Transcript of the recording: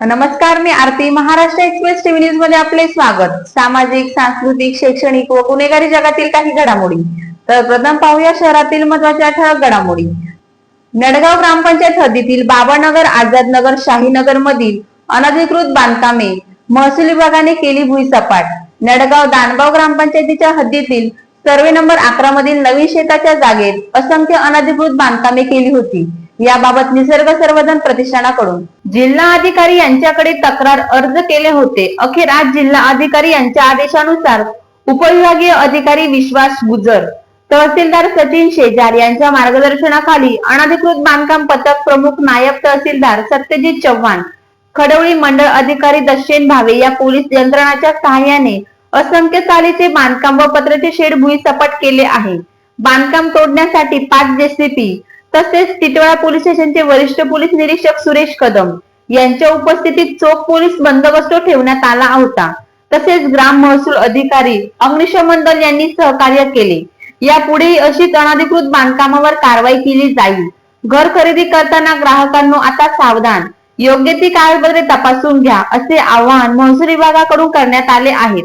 नमस्कार मी Aarti. Maharashtra express TV न्यूजमध्ये आपले स्वागत. सामाजिक सांस्कृतिक शैक्षणिक व गुन्हेगारी जगातील काही घडामोडी. तर प्रथम पाहूया शहरातील महत्त्वाच्या ठळक घडामोडी. नडगाव ग्रामपंचायत हद्दीतील बाबानगर आझादनगर शाहीनगर मधील अनधिकृत बांधकामे महसूल विभागाने केली भुईसपाट. नडगाव दानगाव ग्रामपंचायतीच्या हद्दीतील सर्वे नंबर अकरा मधील नवीन शेताच्या जागेत असंख्य अनधिकृत बांधकामे केली होती. याबाबत निसर्ग सर्वजन प्रतिष्ठानाकडून. जिल्हा अधिकारी यांच्याकडे तक्रार अर्ज केले होते. अखेर आज जिल्हा अधिकारी यांच्या आदेशानुसार उपविभागीय अधिकारी विश्वास गुजर तहसीलदार सचिन शेजार यांच्या मार्गदर्शनाखाली अनधिकृत बांधकाम पथक प्रमुख नायब तहसीलदार सत्यजित चव्हाण खडवळी मंडळ अधिकारी दशेन भावे या पोलीस यंत्रणाच्या सहाय्याने असंख्य चालीचे बांधकाम व पत्राचे शेड भुईसपाट केले आहे. बांधकाम तोडण्यासाठी पाच जेसीपी तसेच टिटवाळा पोलीस स्टेशनचे वरिष्ठ पोलीस निरीक्षक सुरेश कदम यांच्या उपस्थितीत चोख पोलीस बंदोबस्त ठेवण्यात आला होता. तसेच ग्राम महसूल अधिकारी अग्निशमन दल यांनी सहकार्य केले. यापुढेही अशीच अनधिकृत बांधकामावर कारवाई केली जाईल. घर खरेदी करताना ग्राहकांनो आता सावधान. योग्य ती कागदपत्रे तपासून घ्या असे आवाहन महसूल विभागाकडून करण्यात आले आहेत